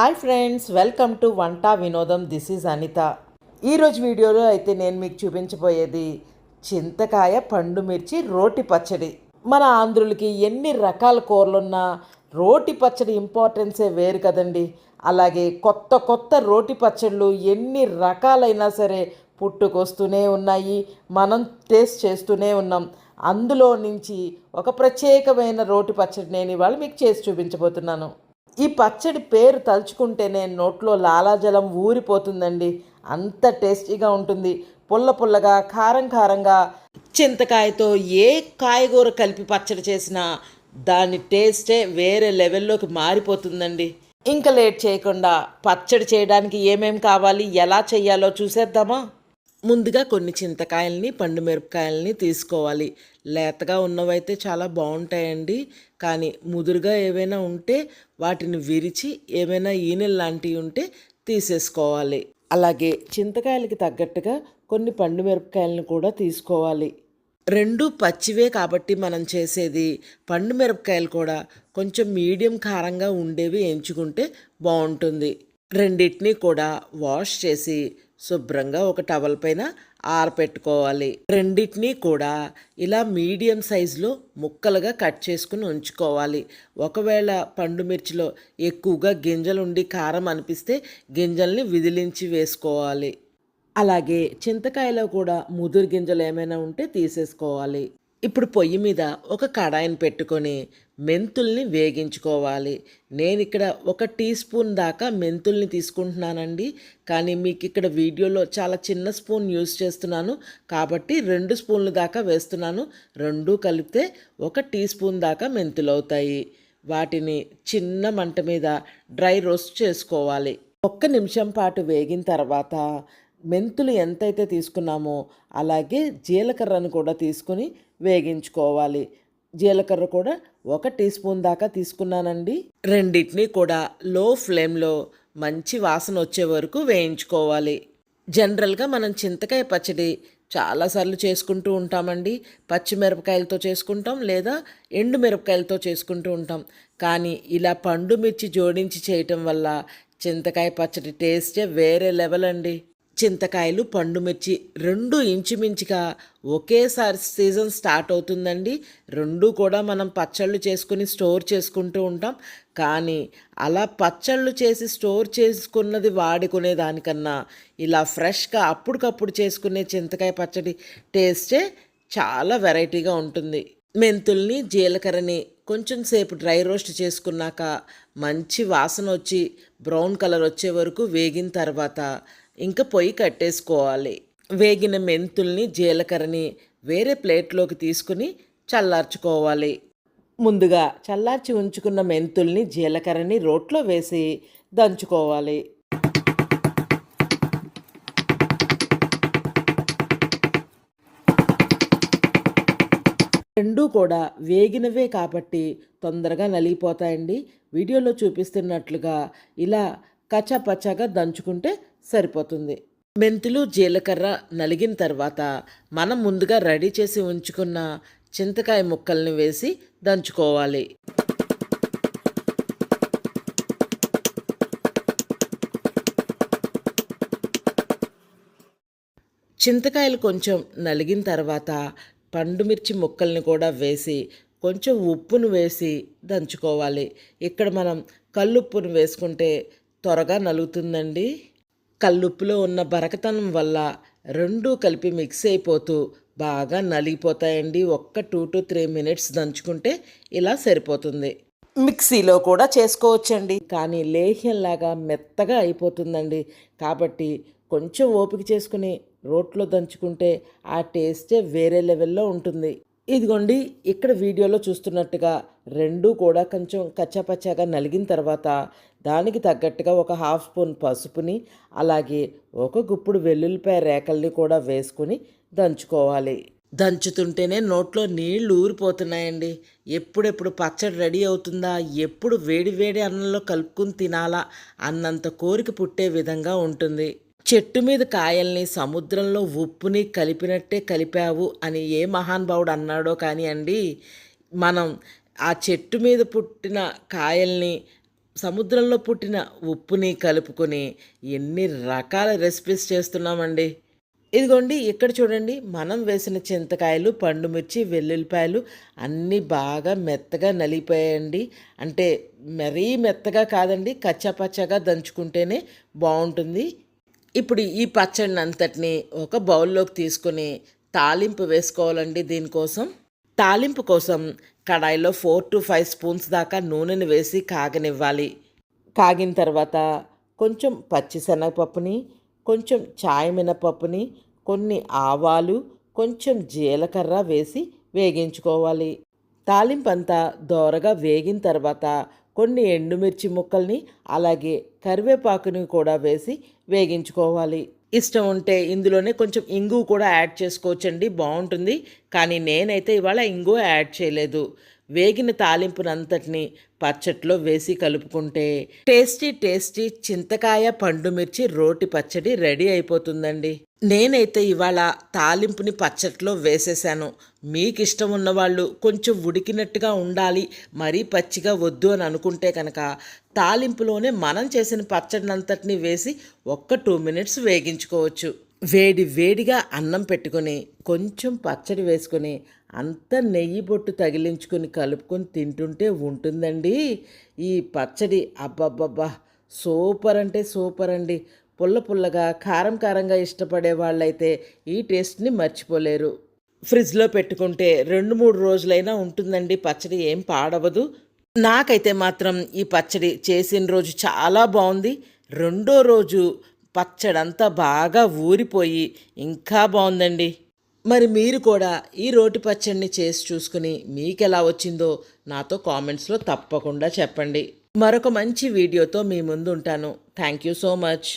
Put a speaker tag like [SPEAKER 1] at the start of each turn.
[SPEAKER 1] Hi friends welcome to వంట వినోదం. This is Anitha. ఈరోజు వీడియోలో అయితే నేను మీకు చూపించబోయేది చింతకాయ పండు మిర్చి రోటి పచ్చడి. మన ఆంధ్రులకి ఎన్ని రకాల కూరలున్నా రోటి పచ్చడి ఇంపార్టెన్సే వేరు కదండి. అలాగే కొత్త కొత్త రోటి పచ్చళ్ళు ఎన్ని రకాలైనా సరే పుట్టుకొస్తూనే ఉన్నాయి. మనం టేస్ట్ చేస్తూనే ఉన్నాం. అందులో నుంచి ఒక ప్రత్యేకమైన రోటి పచ్చడి నేను ఇవాళ మీకు చేసి చూపించబోతున్నాను. ఈ పచ్చడి పేరు తలుచుకుంటేనే నోట్లో లాలాజలం ఊరిపోతుందండి. అంత టేస్టీగా ఉంటుంది. పుల్ల పుల్లగా కారం కారంగా చింతకాయతో ఏ కాయగూర కలిపి పచ్చడి చేసినా దాని టేస్టే వేరే లెవెల్లోకి మారిపోతుందండి. ఇంకా లేట్ చేయకుండా పచ్చడి చేయడానికి ఏమేం కావాలి ఎలా చేయాలో చూసేద్దామా? ముందుగా కొన్ని చింతకాయల్ని పండు మిరపకాయల్ని తీసుకోవాలి. లేతగా ఉన్నవైతే చాలా బాగుంటాయండి. కానీ ముదురుగా ఏవైనా ఉంటే వాటిని విరిచి ఏమైనా ఈనెలు లాంటివి ఉంటే తీసేసుకోవాలి. అలాగే చింతకాయలకి తగ్గట్టుగా కొన్ని పండు మిరపకాయలను కూడా తీసుకోవాలి. రెండు పచ్చివే కాబట్టి మనం చేసేది పండు మిరపకాయలు కూడా కొంచెం మీడియం కారంగా ఉండేవి ఎంచుకుంటే బాగుంటుంది. రెండింటినీ కూడా వాష్ చేసి శుభ్రంగా ఒక టవల్ పైన ఆరపెట్టుకోవాలి. రెండింటినీ కూడా ఇలా మీడియం సైజులో ముక్కలుగా కట్ చేసుకుని ఉంచుకోవాలి. ఒకవేళ పండు మిర్చిలో ఎక్కువగా గింజలు ఉండి కారం అనిపిస్తే గింజల్ని విదిలించి వేసుకోవాలి. అలాగే చింతకాయలో కూడా ముదురు గింజలు ఏమైనా ఉంటే తీసేసుకోవాలి. ఇప్పుడు పొయ్యి మీద ఒక కడాయిని పెట్టుకొని మెంతుల్ని వేగించుకోవాలి. నేను ఇక్కడ ఒక టీ స్పూన్ దాకా మెంతుల్ని తీసుకుంటున్నానండి. కానీ మీకు ఇక్కడ వీడియోలో చాలా చిన్న స్పూన్ యూస్ చేస్తున్నాను. కాబట్టి రెండు స్పూన్లు దాకా వేస్తున్నాను. రెండు కలిపితే ఒక టీ స్పూన్ దాకా మెంతులు అవుతాయి వాటిని చిన్న మంట మీద డ్రై రోస్ట్ చేసుకోవాలి. ఒక్క నిమిషం పాటు వేగిన తర్వాత మెంతులు ఎంతైతే తీసుకున్నామో అలాగే జీలకర్రను కూడా తీసుకొని వేగించుకోవాలి. జీలకర్ర కూడా ఒక టీ స్పూన్ దాకా తీసుకున్నానండి. రెండింటిని కూడా లో ఫ్లేమ్లో మంచి వాసన వచ్చే వరకు వేయించుకోవాలి. జనరల్గా మనం చింతకాయ పచ్చడి చాలాసార్లు చేసుకుంటూ ఉంటామండి. పచ్చిమిరపకాయలతో చేసుకుంటాం లేదా ఎండు మిరపకాయలతో చేసుకుంటూ ఉంటాం. కానీ ఇలా పండు మిర్చి జోడించి చేయటం వల్ల చింతకాయ పచ్చడి టేస్టే వేరే లెవెల్ అండి. చింతకాయలు పండు మిర్చి రెండు ఇంచుమించుగా ఒకేసారి సీజన్ స్టార్ట్ అవుతుందండి. రెండు కూడా మనం పచ్చళ్ళు చేసుకుని స్టోర్ చేసుకుంటూ ఉంటాం. కానీ అలా పచ్చళ్ళు చేసి స్టోర్ చేసుకున్నది వాడుకునే దానికన్నా ఇలా ఫ్రెష్గా అప్పటికప్పుడు చేసుకునే చింతకాయ పచ్చడి టేస్టే చాలా వెరైటీగా ఉంటుంది. మెంతుల్ని జీలకర్రని కొంచెం సేపు డ్రై రోస్ట్ చేసుకున్నాక మంచి వాసన వచ్చి బ్రౌన్ కలర్ వచ్చే వరకు వేగిన తర్వాత ఇంకా పొయ్యి కట్టేసుకోవాలి. వేగిన మెంతుల్ని జీలకర్రని వేరే ప్లేట్లోకి తీసుకుని చల్లార్చుకోవాలి. ముందుగా చల్లార్చి ఉంచుకున్న మెంతుల్ని జీలకర్రని రోట్లో వేసి దంచుకోవాలి. రెండూ కూడా వేగినవే కాబట్టి తొందరగా నలిగిపోతాయండి. వీడియోలో చూపిస్తున్నట్లుగా ఇలా కచ్చపచ్చగా దంచుకుంటే సరిపోతుంది. మెంతులు జీలకర్ర నలిగిన తర్వాత మనం ముందుగా రెడీ చేసి ఉంచుకున్న చింతకాయ ముక్కల్ని వేసి దంచుకోవాలి. చింతకాయలు కొంచెం నలిగిన తర్వాత పండు మిర్చి ముక్కల్ని కూడా వేసి కొంచెం ఉప్పును వేసి దంచుకోవాలి. ఇక్కడ మనం కల్లుప్పును వేసుకుంటే త్వరగా నలుగుతుందండి. కల్లుప్పులో ఉన్న బరకతనం వల్ల రెండూ కలిపి మిక్స్ అయిపోతూ బాగా నలిగిపోతాయండి. ఒక్క టూ టు త్రీ మినిట్స్ దంచుకుంటే ఇలా సరిపోతుంది. మిక్సీలో కూడా చేసుకోవచ్చండి. కానీ లేహ్యంలాగా మెత్తగా అయిపోతుందండి. కాబట్టి కొంచెం ఓపిక చేసుకుని రోట్లో దంచుకుంటే ఆ టేస్టే వేరే లెవెల్లో ఉంటుంది. ఇదిగోండి ఇక్కడ వీడియోలో చూస్తున్నట్టుగా రెండూ కూడా కొంచెం కచ్చాపచ్చాగా నలిగిన తర్వాత దానికి తగ్గట్టుగా ఒక హాఫ్ స్పూన్ పసుపుని అలాగే ఒక గుప్పుడు వెల్లుల్లిపాయ రేకల్ని కూడా వేసుకుని దంచుకోవాలి. దంచుతుంటేనే నోట్లో నీళ్ళు ఊరిపోతున్నాయండి. ఎప్పుడెప్పుడు పచ్చడి రెడీ అవుతుందా ఎప్పుడు వేడి వేడి అన్నంలో కలుపుకుని తినాలా అన్నంత కోరిక పుట్టే విధంగా ఉంటుంది. చెట్టు మీద కాయల్ని సముద్రంలో ఉప్పుని కలిపినట్టే కలిపావు అని ఏ మహానుభావుడు అన్నాడో కానీ అండి మనం ఆ చెట్టు మీద పుట్టిన కాయల్ని సముద్రంలో పుట్టిన ఉప్పుని కలుపుకొని ఎన్ని రకాల రెసిపీస్ చేస్తున్నామండి. ఇదిగోండి ఇక్కడ చూడండి మనం వేసిన చింతకాయలు పండు మిర్చి వెల్లుల్లిపాయలు అన్నీ బాగా మెత్తగా నలిగిపోయాయండి. అంటే మరీ మెత్తగా కాదండి కచ్చాపచ్చాగా దంచుకుంటేనే బాగుంటుంది ఇప్పుడు ఈ పచ్చడిని అంతటిని ఒక బౌల్లోకి తీసుకొని తాలింపు వేసుకోవాలండి దీనికోసం. తాలింపు కోసం కడాయిలో ఫోర్ టు ఫైవ్ స్పూన్స్ దాకా నూనెని వేసి కాగనివ్వాలి. కాగిన తర్వాత కొంచెం పచ్చిశనగపప్పుని కొంచెం చాయ్ మినపప్పుని కొన్ని ఆవాలు కొంచెం జీలకర్ర వేసి వేగించుకోవాలి. తాలింపు అంతా దోరగా వేగిన తర్వాత కొన్ని ఎండుమిర్చి ముక్కల్ని అలాగే కరివేపాకుని కూడా వేసి వేగించుకోవాలి. ఇష్టం ఉంటే ఇందులోనే కొంచెం ఇంగు కూడా యాడ్ చేసుకోవచ్చండి. బాగుంటుంది. కానీ నేనైతే ఇవాళ ఇంగు యాడ్ చేయలేదు. వేగిన తాలింపునంతటిని పచ్చట్లో వేసి కలుపుకుంటే టేస్టీ టేస్టీ చింతకాయ పండు మిర్చి రోటి పచ్చడి రెడీ అయిపోతుందండి. నేనైతే ఇవాళ తాలింపుని పచ్చట్లో వేసేసాను. మీకు ఇష్టం ఉన్నవాళ్ళు కొంచెం ఉడికినట్టుగా ఉండాలి మరీ పచ్చిగా వద్దు అని అనుకుంటే కనుక తాలింపులోనే మనం చేసిన పచ్చడినంతటిని వేసి ఒక్క టూ మినిట్స్ వేగించుకోవచ్చు. వేడి వేడిగా అన్నం పెట్టుకొని కొంచెం పచ్చడి వేసుకొని అంత నెయ్యి బొట్టు తగిలించుకొని కలుపుకొని తింటుంటే ఉంటుందండి. ఈ పచ్చడి అబ్బబ్బబ్బా సూపర్ అంటే సూపర్ అండి. పుల్ల పుల్లగా కారం కారంగా ఇష్టపడే వాళ్ళైతే ఈ టేస్ట్ని మర్చిపోలేరు. ఫ్రిడ్జ్లో పెట్టుకుంటే రెండు మూడు రోజులైనా ఉంటుందండి పచ్చడి ఏం పాడవదు. నాకైతే మాత్రం ఈ పచ్చడి చేసిన రోజు చాలా బాగుంది. రెండో రోజు పచ్చడంతా బాగా ఊరిపోయి ఇంకా బాగుందండి. మరి మీరు కూడా ఈ రోటి పచ్చడిని చేసి చూసుకుని మీకు ఎలా వచ్చిందో నాతో కామెంట్స్లో తప్పకుండా చెప్పండి. మరొక మంచి వీడియోతో మీ ముందు ఉంటాను. Thank you so much